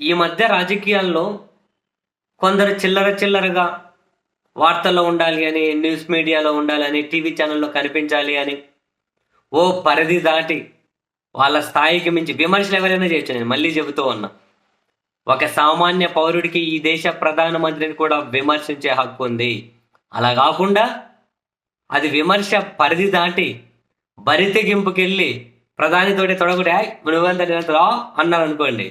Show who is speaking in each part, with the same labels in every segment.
Speaker 1: ఈ మధ్య రాజకీయాల్లో కొందరు చిల్లర చిల్లరగా వార్తల్లో ఉండాలి అని న్యూస్ మీడియాలో ఉండాలని టీవీ ఛానల్లో కనిపించాలి అని ఓ పరిధి దాటి వాళ్ళ స్థాయికి మించి విమర్శలు ఎవరైనా చేయొచ్చు. నేను మళ్ళీ చెబుతూ ఉన్నా ఒక సామాన్య పౌరుడికి ఈ దేశ ప్రధానమంత్రిని కూడా విమర్శించే హక్కు ఉంది. అలా కాకుండా అది విమర్శ పరిధి దాటి బరితెగింపుకెళ్ళి ప్రధానితోటి తొడగొట్టి "ఏయ్, నువ్వెంత రా" అన్నారు అనుకోండి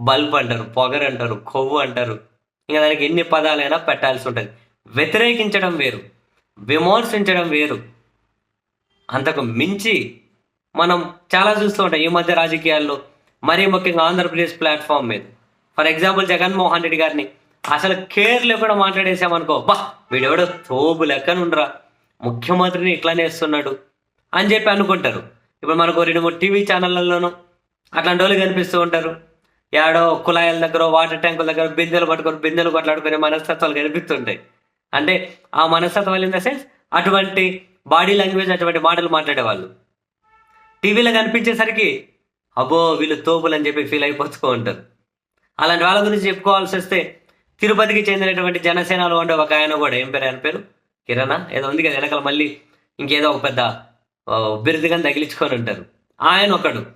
Speaker 1: బల్బ్ అంటారు పొగరు అంటారు కొవ్వు అంటారు. ఇంకా దానికి ఎన్ని పదాలైనా పెట్టాల్సి ఉంటుంది. వ్యతిరేకించడం వేరు విమర్శించడం వేరు. అంతకు మించి మనం చాలా చూస్తూ ఉంటాం ఈ మధ్య రాజకీయాల్లో మరీ ముఖ్యంగా ఆంధ్రప్రదేశ్ ప్లాట్ఫామ్ మీద. ఫర్ ఎగ్జాంపుల్ జగన్మోహన్ రెడ్డి గారిని అసలు కేర్ లేకుండా మాట్లాడేసామనుకో బా వీడెవడో తోబు లెక్కనుండ్రా ముఖ్యమంత్రిని ఇట్లానే వేస్తున్నాడు అని చెప్పి అనుకుంటారు. ఇప్పుడు మనకు రెండు మూడు టీవీ ఛానళ్ళలోనూ అట్లాంటి వాళ్ళు కనిపిస్తూ ఉంటారు. ఏడో కుళాయిల దగ్గర వాటర్ ట్యాంకుల దగ్గర బిందెలు పట్టుకొని బిందెలు కొట్లాడుకునే మనస్తత్వాలు కనిపిస్తుంటాయి. అంటే ఆ మనస్తత్వాలు ఇన్ ద సెన్స్ అటువంటి బాడీ లాంగ్వేజ్ అటువంటి మాటలు మాట్లాడేవాళ్ళు. టీవీలో కనిపించేసరికి అబ్బో వీళ్ళు తోపులు అని చెప్పి ఫీల్ అయిపోతూ ఉంటారు. అలాంటి వాళ్ళ గురించి చెప్పుకోవాల్సి వస్తే తిరుపతికి చెందినటువంటి జనసేనలో ఉండే ఒక ఆయన కూడా ఏం పేరు ఆయన పేరు? కిరణా? ఏదో ఉంది కదా వెనకాల మళ్ళీ ఇంకేదో ఒక పెద్ద ఆ, బిరుదుగా తగిలించుకొని ఉంటారు. ఆయన ఒకడు.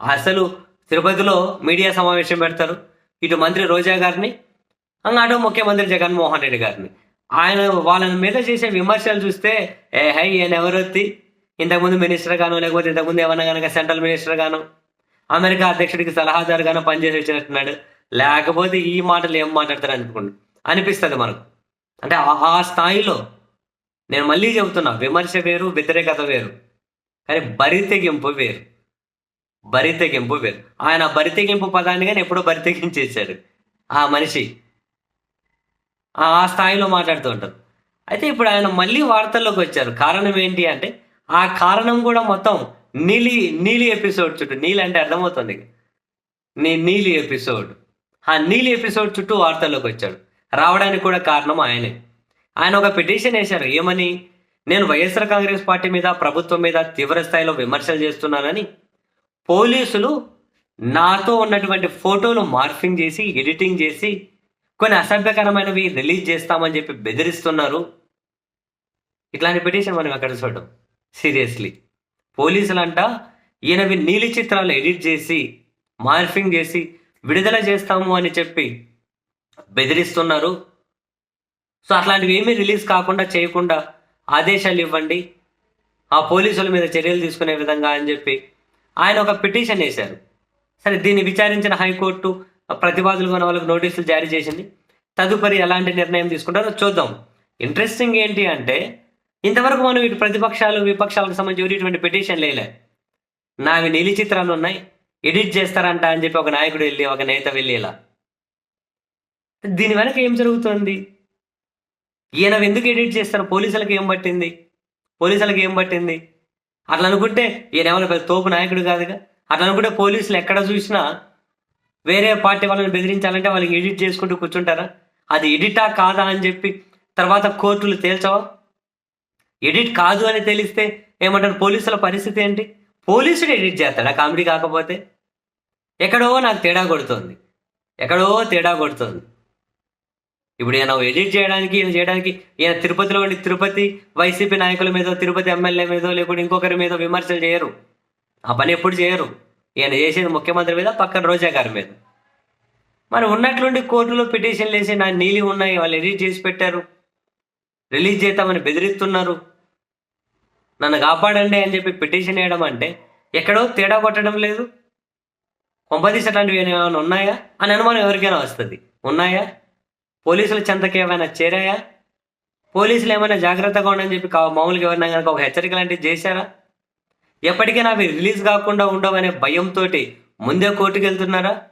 Speaker 1: అసలు తిరుపతిలో మీడియా సమావేశం పెడతారు. ఇటు మంత్రి రోజా గారిని అటు ముఖ్యమంత్రి జగన్మోహన్ రెడ్డి గారిని. ఆయన వాళ్ళ మీద చేసే విమర్శలు చూస్తే ఏ హై ఈయన ఎవరొత్తి ఇంతకుముందు మినిస్టర్ గాను లేకపోతే ఇంతకుముందు ఏమన్నా కనుక సెంట్రల్ మినిస్టర్ గాను అమెరికా అధ్యక్షుడికి సలహాదారుగాను పనిచేసి వచ్చినట్టున్నాడు. లేకపోతే ఈ మాటలు ఏం మాట్లాడతారు అనుకోండి. అనిపిస్తుంది మనకు. అంటే ఆ- ఆ స్థాయిలో నేను మళ్ళీ చెబుతున్నా విమర్శ వేరు వ్యతిరేకత వేరు. కానీ బరితెగింపు వేరు. బరితెగింపు వేరు. ఆయన బరితెగింపు పదాన్ని కానీ ఎప్పుడో బరితెగించేశాడు. ఆ మనిషి ఆ స్థాయిలో మాట్లాడుతూ ఉంటారు. అయితే ఇప్పుడు ఆయన మళ్ళీ వార్తల్లోకి వచ్చారు. కారణం ఏంటి అంటే ఆ కారణం కూడా మొత్తం నీలి నీలి ఎపిసోడ్ చుట్టూ నీలి అంటే అర్థమవుతుంది నీ నీలి ఎపిసోడ్. ఆ నీలి ఎపిసోడ్ చుట్టూ వార్తల్లోకి వచ్చాడు. రావడానికి కూడా కారణం ఆయనే. ఆయన ఒక పిటిషన్ వేశారు. ఏమని? నేను వైఎస్ఆర్ కాంగ్రెస్ పార్టీ మీద ప్రభుత్వం మీద తీవ్ర స్థాయిలో విమర్శలు చేస్తున్నానని పోలీసులు నాతో ఉన్నటువంటి ఫోటోలు మార్ఫింగ్ చేసి ఎడిటింగ్ చేసి కొన్ని అసభ్యకరమైనవి రిలీజ్ చేస్తామని చెప్పి బెదిరిస్తున్నారు. ఇట్లాంటి పిటిషన్ మనం ఎక్కడ చూడడం? సీరియస్లీ. పోలీసులంట ఈయనవి నీలి చిత్రాలు ఎడిట్ చేసి మార్ఫింగ్ చేసి విడుదల చేస్తాము అని చెప్పి బెదిరిస్తున్నారు. సో అట్లాంటివి ఏమీ రిలీజ్ కాకుండా చేయకుండా ఆదేశాలు ఇవ్వండి. ఆ పోలీసుల మీద చర్యలు తీసుకునే విధంగా అని చెప్పి ఆయన ఒక పిటిషన్ వేశారు. సరే దీన్ని విచారించిన హైకోర్టు ప్రతివాదులు ఉన్న వాళ్ళకి నోటీసులు జారీ చేసింది. తదుపరి ఎలాంటి నిర్ణయం తీసుకుంటారో చూద్దాం. ఇంట్రెస్టింగ్ ఏంటి అంటే ఇంతవరకు మనం ఇటు ప్రతిపక్షాలు విపక్షాలకు సంబంధించి ఇటువంటి పిటిషన్ లేలే. నావి నీలి చిత్రాలు ఉన్నాయి. ఎడిట్ చేస్తారంట అని చెప్పి ఒక నాయకుడు వెళ్ళి ఒక నేత వెళ్ళి ఇలా. దీని వెనక ఏం జరుగుతుంది? ఈయన ఎందుకు ఎడిట్ చేస్తారు? పోలీసులకు ఏం పట్టింది? పోలీసులకు ఏం పట్టింది? అట్లా అనుకుంటే ఈయన ఏమైనా పెద్ద తోపు నాయకుడు కాదుగా. అట్లా అనుకుంటే పోలీసులు ఎక్కడ చూసినా వేరే పార్టీ వాళ్ళని బెదిరించాలంటే వాళ్ళకి ఎడిట్ చేసుకుంటూ కూర్చుంటారా? అది ఎడిటా కాదా అని చెప్పి తర్వాత కోర్టులు తేల్చవా? ఎడిట్ కాదు అని తెలిస్తే ఏమంటారు? పోలీసుల పరిస్థితి ఏంటి? పోలీసుడు ఎడిట్ చేస్తాడా? కామెడీ కాకపోతే? ఎక్కడో నాకు తేడా కొడుతుంది. ఎక్కడో తేడా కొడుతుంది. ఇప్పుడు ఈయన ఎడిట్ చేయడానికి ఈయన చేయడానికి ఈయన తిరుపతిలో ఉండి తిరుపతి వైసీపీ నాయకుల మీద తిరుపతి ఎమ్మెల్యే మీద లేకుంటే ఇంకొకరి మీద విమర్శలు చేయరు. ఆ పని ఎప్పుడు చేయరు. ఈయన చేసేది ముఖ్యమంత్రి మీద పక్కన రోజా గారి మీద. మరి ఉన్నట్లుండి కోర్టులో పిటిషన్లు వేసి నా నీలి ఉన్నాయి వాళ్ళు ఎడిట్ చేసి పెట్టారు. రిలీజ్ చేద్దామని బెదిరిస్తున్నారు. నన్ను కాపాడండి అని చెప్పి పిటిషన్ వేయడం అంటే ఎక్కడో తేడా కొట్టడం లేదు. కొంపదీసి అట్లాంటివి ఏమైనా ఉన్నాయా? అని అనుమానం ఎవరికైనా వస్తుంది. ఉన్నాయా? పోలీసుల చెంతకి ఏమైనా చేరాయా? పోలీసులు ఏమైనా జాగ్రత్తగా ఉండని చెప్పి మామూలుగా ఎవరైనా కనుక ఒక హెచ్చరిక లాంటివి చేశారా? ఎప్పటికైనా అవి రిలీజ్ కాకుండా ఉండవనే భయంతో ముందే కోర్టుకు వెళ్తున్నారా?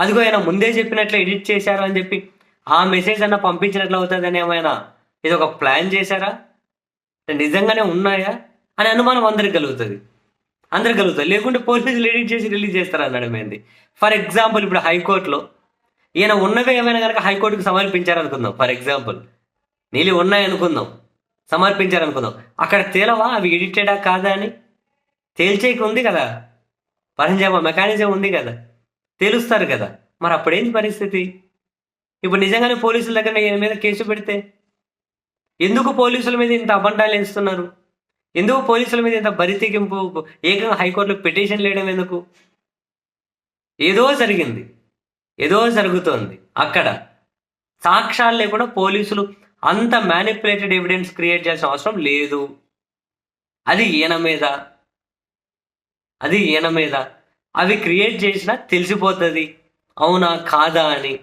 Speaker 1: అదిగో ఆయన ముందే చెప్పినట్లు ఎడిట్ చేశారా అని చెప్పి ఆ మెసేజ్ అన్న పంపించినట్లు అవుతుందని ఏమైనా ఇది ఒక ప్లాన్ చేశారా? నిజంగానే ఉన్నాయా? అని అనుమానం అందరికి కలుగుతుంది. అందరికి కలుగుతుంది. లేకుంటే పోలీసులు ఎడిట్ చేసి రిలీజ్ చేస్తారా అనడం ఏంది ఫర్ ఎగ్జాంపుల్ ఇప్పుడు హైకోర్టులో ఈయన ఉన్నవే ఏమైనా కనుక హైకోర్టుకు సమర్పించారనుకుందాం. ఫర్ ఎగ్జాంపుల్ నీళ్ళు ఉన్నాయనుకుందాం సమర్పించారనుకుందాం. అక్కడ తేలవా? అవి ఎడిటెడా కాదా అని? తేల్చేకి ఉంది కదా. పరంజామా మెకానిజం ఉంది కదా. తేలుస్తారు కదా. మరి అప్పుడేంటి పరిస్థితి? ఇప్పుడు నిజంగానే పోలీసుల దగ్గర ఈయన మీద కేసు పెడితే ఎందుకు పోలీసుల మీద ఇంత అబండాలు వేస్తున్నారు? ఎందుకు పోలీసుల మీద ఇంత బరితెగింపు ఏకంగా హైకోర్టులో పిటిషన్ వేయడం ఎందుకు? ఏదో జరిగింది. ఏదో జరుగుతోంది. అక్కడ సాక్ష్యాలు లేకుండా పోలీసులు అంత మ్యానిపులేటెడ్ ఎవిడెన్స్ క్రియేట్ చేయాల్సిన అవసరం లేదు. అది ఈయన మీద. అది ఈయన మీద. అవి క్రియేట్ చేసినా తెలిసిపోతుంది. అవునా కాదా అని.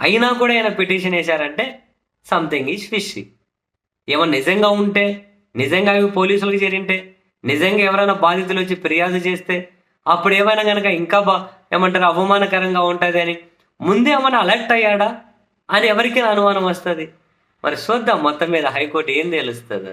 Speaker 1: అయినా కూడా ఆయన పిటిషన్ వేశారంటే సంథింగ్ ఈజ్ ఫిష్ ఏమో నిజంగా ఉంటే నిజంగా అవి పోలీసులకు చేరింటే నిజంగా ఎవరైనా బాధితులు వచ్చి ఫిర్యాదు చేస్తే అప్పుడు ఏమైనా కనుక ఇంకా బా ఏమంటారు అవమానకరంగా ఉంటుంది అని. ముందే ఏమైనా అలర్ట్ అయ్యాడా? అని ఎవరికి అనుమానం వస్తుంది. మరి చూద్దాం మొత్తం మీద హైకోర్టు ఏం తెలుస్తుంది.